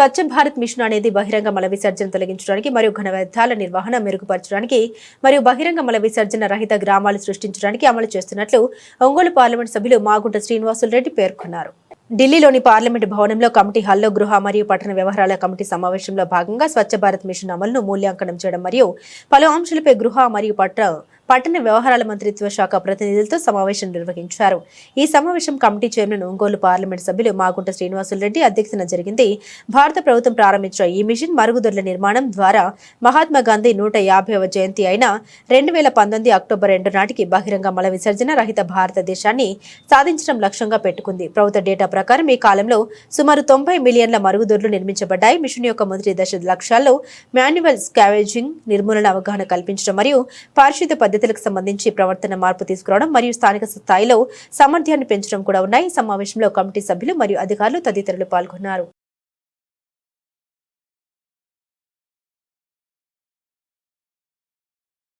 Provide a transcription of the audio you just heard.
Swachh Bharat machine అనేది బహిరంగ మల విసర్జన తొలగించడానికి మరియు ఘన వ్యర్థాల నిర్వహణ మెరుగుపరచడానికి మరియు బహిరంగ మల విసర్జన రహిత గ్రామాలు సృష్టించడానికి అమలు చేస్తున్నట్లు ఒంగోలు పార్లమెంట్ సభ్యులు మాగుంట శ్రీనివాసులు రెడ్డి పేర్కొన్నారు. ఢిల్లీలోని పార్లమెంట్ భవనంలో కమిటీ హాల్లో గృహ మరియు పట్టణ వ్యవహారాల కమిటీ సమావేశంలో భాగంగా స్వచ్ఛ భారత్ మిషన్ అమలును మూల్యాంకనం చేయడం మరియు పలు అంశాలపై గృహ మరియు పట్టణ పట్టణ వ్యవహారాల మంత్రిత్వ శాఖ ప్రతినిధులతో సమావేశం నిర్వహించారు. ఈ సమావేశం కమిటీ చైర్మన్ ఒంగోలు పార్లమెంట్ సభ్యులు మాగుంట శ్రీనివాసులరెడ్డి అధ్యక్షతన జరిగింది. భారత ప్రభుత్వం ప్రారంభించిన ఈ మిషన్ మరుగుదొడ్ల నిర్మాణం ద్వారా మహాత్మా గాంధీ నూట యాభైవ జయంతి అయిన రెండు వేల పంతొమ్మిది అక్టోబర్ రెండు నాటికి బహిరంగ మల విసర్జన రహిత భారతదేశాన్ని సాధించడం లక్ష్యంగా పెట్టుకుంది. ప్రభుత్వ డేటా ప్రకారం ఈ కాలంలో సుమారు తొంభై మిలియన్ల మరుగుదొడ్లు నిర్మించబడ్డాయి. మిషన్ యొక్క మొదటి దశ లక్ష్యాల్లో మాన్యువల్ స్కావేజింగ్ నిర్మూలన అవగాహన కల్పించడం మరియు పారిశుద్ధ్య పద్ధతులకు సంబంధించి ప్రవర్తన మార్పు తీసుకురావడం మరియు స్థానిక స్థాయిలో సామర్థ్యాన్ని పెంచడం కూడా ఉన్నాయి. సమావేశంలో కమిటీ సభ్యులు మరియు అధికారులు తదితరులు పాల్గొన్నారు.